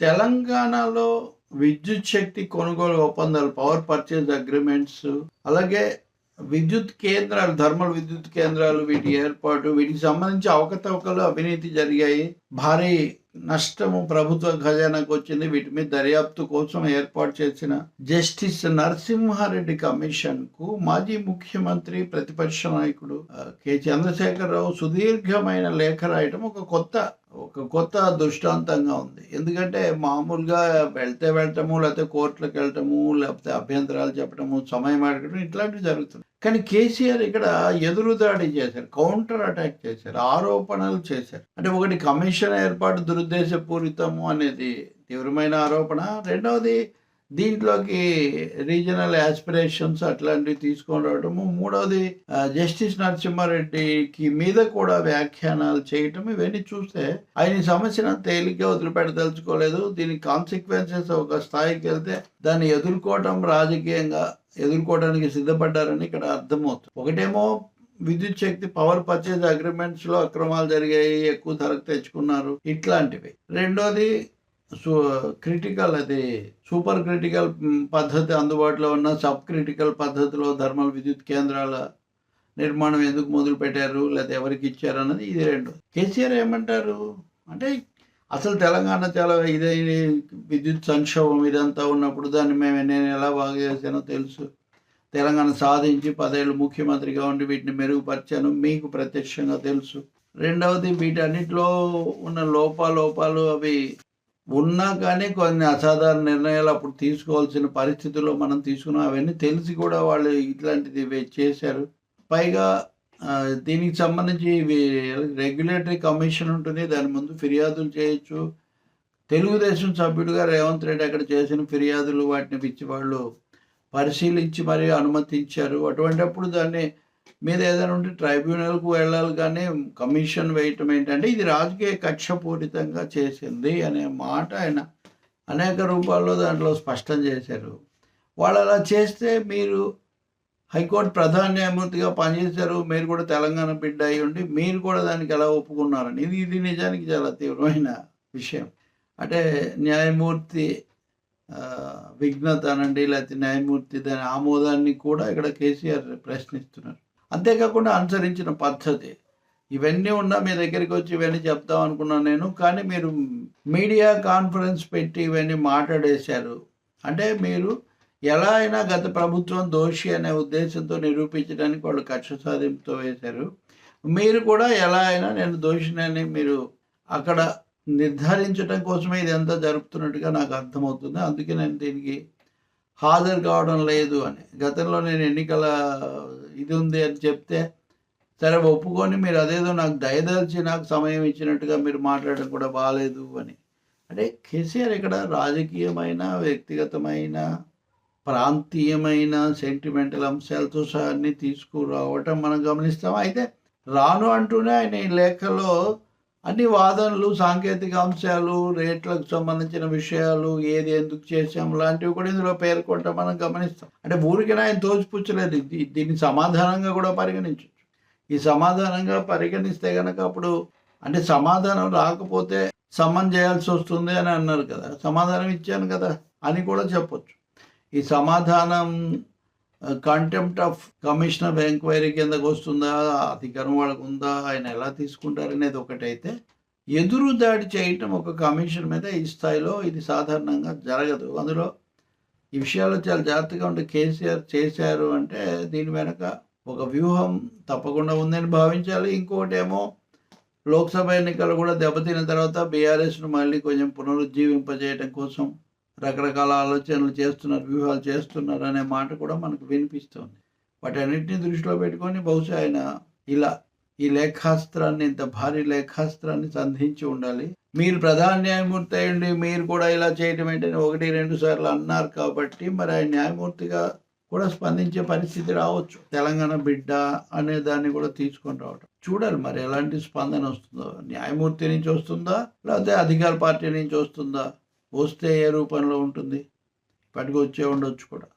తెలంగాణలో విద్యుత్ శక్తి కొనుగోలు ఒప్పందాలు పవర్ పర్చేజ్ అగ్రిమెంట్స్ అలాగే విద్యుత్ కేంద్రాలు థర్మల్ విద్యుత్ కేంద్రాలు వీటి ఏర్పాటు వీటికి సంబంధించి అవకతవకలు అవినీతి జరిగాయి. భారీ నష్టము ప్రభుత్వ ఖజానాకు వచ్చింది. వీటి మీద దర్యాప్తు కోసం ఏర్పాటు చేసిన జస్టిస్ నరసింహారెడ్డి కమిషన్కు మాజీ ముఖ్యమంత్రి ప్రతిపక్ష నాయకుడు కె. చంద్రశేఖరరావు సుదీర్ఘమైన లేఖ రాయటం ఒక కొత్త ఒక కొత్త దృష్టాంతంగా ఉంది. ఎందుకంటే మామూలుగా వెళ్తే వెళ్ళటము లేకపోతే కోర్టులకు వెళ్ళటము లేకపోతే అభ్యంతరాలు చెప్పటము సమయం అడగడం ఇట్లాంటివి జరుగుతుంది కానీ కేసీఆర్ ఇక్కడ ఎదురుదాడి చేశారు కౌంటర్ అటాక్ చేశారు ఆరోపణలు చేశారు. అంటే ఒకటి కమిషన్ ఏర్పాటు దురుద్దేశపూరితము అనేది తీవ్రమైన ఆరోపణ. రెండవది దీంట్లోకి రీజనల్ ఆస్పిరేషన్స్ అట్లాంటివి తీసుకొని రావడము. మూడవది జస్టిస్ నరసింహారెడ్డికి మీద కూడా వ్యాఖ్యానాలు చేయటం. ఇవన్నీ చూస్తే ఆయన సమస్యను తేలిగ్గా వదిలిపెట్టదలుచుకోలేదు. దీని కాన్సిక్వెన్సెస్ ఒక స్థాయికి వెళ్తే దాన్ని ఎదుర్కోవటం రాజకీయంగా ఎదుర్కోవడానికి సిద్ధపడ్డారని ఇక్కడ అర్థమవుతుంది. ఒకటేమో విద్యుత్ శక్తి పవర్ పర్చేజ్ అగ్రిమెంట్స్లో అక్రమాలు జరిగాయి ఎక్కువ ధరకు తెచ్చుకున్నారు ఇట్లాంటివి. రెండోది క్రిటికల్ అది సూపర్ క్రిటికల్ పద్ధతి అందుబాటులో ఉన్న సబ్ క్రిటికల్ పద్ధతిలో థర్మల్ విద్యుత్ కేంద్రాల నిర్మాణం ఎందుకు మొదలు పెట్టారు లేదా ఎవరికి ఇచ్చారు అన్నది ఇది రెండు కేసీఆర్ ఏమంటారు? అంటే అసలు తెలంగాణ చాలా ఇదే విద్యుత్ సంక్షోభం ఇదంతా ఉన్నప్పుడు దాన్ని మేము నేను ఎలా బాగా చేశానో తెలుసు. తెలంగాణ సాధించి పదేళ్ళు ముఖ్యమంత్రిగా ఉండి వీటిని మెరుగుపరిచాను. మీకు ప్రత్యక్షంగా తెలుసు. రెండవది వీటన్నిటిలో ఉన్న లోపాలోపాలు అవి ఉన్నా కానీ కొన్ని అసాధారణ నిర్ణయాలు అప్పుడు తీసుకోవాల్సిన పరిస్థితుల్లో మనం తీసుకున్నాం. అవన్నీ తెలిసి కూడా వాళ్ళు ఇట్లాంటిది చేశారు. పైగా దీనికి సంబంధించి రెగ్యులేటరీ కమిషన్ ఉంటుంది. దాని ముందు ఫిర్యాదులు చేయొచ్చు. తెలుగుదేశం సభ్యుడిగా రేవంత్ రెడ్డి అక్కడ చేసిన ఫిర్యాదులు వాటిని పిచ్చి వాళ్ళు పరిశీలించి మరియు అనుమతించారు. అటువంటిప్పుడు దాన్ని మీద ఏదైనా ఉంటే ట్రైబ్యునల్కు వెళ్ళాలి కానీ కమిషన్ వేయటం ఏంటంటే ఇది రాజకీయ కక్షపూరితంగా చేసింది అనే మాట ఆయన అనేక రూపాల్లో దాంట్లో స్పష్టం చేశారు. వాళ్ళు అలా చేస్తే మీరు హైకోర్టు ప్రధాన న్యాయమూర్తిగా పనిచేశారు. మీరు కూడా తెలంగాణ బిడ్డ అయి ఉండి మీరు కూడా దానికి ఎలా ఒప్పుకున్నారని. ఇది ఇది నిజానికి చాలా తీవ్రమైన విషయం. అంటే న్యాయమూర్తి విఘ్నత అనండి లేకపోతే న్యాయమూర్తి దాని ఆమోదాన్ని కూడా ఇక్కడ కేసీఆర్ ప్రశ్నిస్తున్నారు. అంతేకాకుండా అనుసరించిన పద్ధతి. ఇవన్నీ ఉన్నా మీ దగ్గరికి వచ్చి ఇవన్నీ చెప్దాం అనుకున్నాను నేను. కానీ మీరు మీడియా కాన్ఫరెన్స్ పెట్టి ఇవన్నీ మాట్లాడేశారు. అంటే మీరు ఎలా అయినా గత ప్రభుత్వం దోషి అనే ఉద్దేశంతో నిరూపించడానికి వాళ్ళు కక్ష సాధింపుతో వేశారు. మీరు కూడా ఎలా అయినా నేను దోషినని మీరు అక్కడ నిర్ధారించడం కోసమే ఇదంతా జరుపుతున్నట్టుగా నాకు అర్థమవుతుంది. అందుకే నేను దీనికి హాజరు కావడం లేదు అని. గతంలో నేను ఎన్నికల ఇది ఉంది అని చెప్తే సరే ఒప్పుకొని మీరు అదేదో నాకు దయదలిచి నాకు సమయం ఇచ్చినట్టుగా మీరు మాట్లాడడం కూడా బాగాలేదు అని. అంటే కేసీఆర్ ఇక్కడ రాజకీయమైన వ్యక్తిగతమైన ప్రాంతీయమైన సెంటిమెంటల్ అంశాలతో సహా అన్ని తీసుకురావటం మనం గమనిస్తాం. అయితే రాను అంటూనే ఆయన ఈ లేఖలో అన్ని వాదనలు సాంకేతిక అంశాలు రేట్లకు సంబంధించిన విషయాలు ఏది ఎందుకు చేసాం లాంటివి కూడా ఇందులో పేర్కొనటం మనం గమనిస్తాం. అంటే ఊరికైనా ఆయన తోచిపుచ్చలేదు దీన్ని సమాధానంగా కూడా పరిగణించవచ్చు. ఈ సమాధానంగా పరిగణిస్తే కనుక అప్పుడు అంటే సమాధానం రాకపోతే సమన్ చేయాల్సి వస్తుంది అని అన్నారు కదా. సమాధానం ఇచ్చాను కదా అని కూడా చెప్పొచ్చు. ఈ సమాధానం contempt of commission of enquiry కిందకు వస్తుందా? అధికారం వాళ్ళకు ఉందా? ఆయన ఎలా తీసుకుంటారు అనేది ఒకటైతే ఎదురు దాడి చేయటం ఒక కమిషన్ మీద ఈ స్థాయిలో ఇది సాధారణంగా జరగదు. అందులో ఈ విషయాల్లో చాలా జాగ్రత్తగా ఉంటే కేసీఆర్ చేశారు అంటే దీని వెనక ఒక వ్యూహం తప్పకుండా ఉందని భావించాలి. ఇంకోటి ఏమో లోక్సభ ఎన్నికలు కూడా దెబ్బతిన్న తర్వాత బీఆర్ఎస్ను మళ్ళీ కొంచెం పునరుజ్జీవింపజేయడం కోసం రకరకాల ఆలోచనలు చేస్తున్నారు వ్యూహాలు చేస్తున్నారు అనే మాట కూడా మనకు వినిపిస్తుంది. వాటన్నిటిని దృష్టిలో పెట్టుకొని బహుశా ఆయన ఇలా ఈ లేఖాస్త్రాన్ని ఇంత భారీ లేఖాస్త్రాన్ని సంధించి ఉండాలి. మీరు ప్రధాన న్యాయమూర్తి అయ్యండి మీరు కూడా ఇలా చేయటం ఏంటని ఒకటి రెండు సార్లు అన్నారు కాబట్టి మరి ఆయన న్యాయమూర్తిగా కూడా స్పందించే పరిస్థితి రావచ్చు. తెలంగాణ బిడ్డ అనే దాన్ని కూడా తీసుకొని రావటం. చూడాలి మరి ఎలాంటి స్పందన వస్తుందో. న్యాయమూర్తి నుంచి వస్తుందా? లేకపోతే అధికార పార్టీ నుంచి వస్తుందా? వస్తే ఏ రూపంలో ఉంటుంది? పట్టుకొచ్చే వచ్చే ఉండొచ్చు కూడా.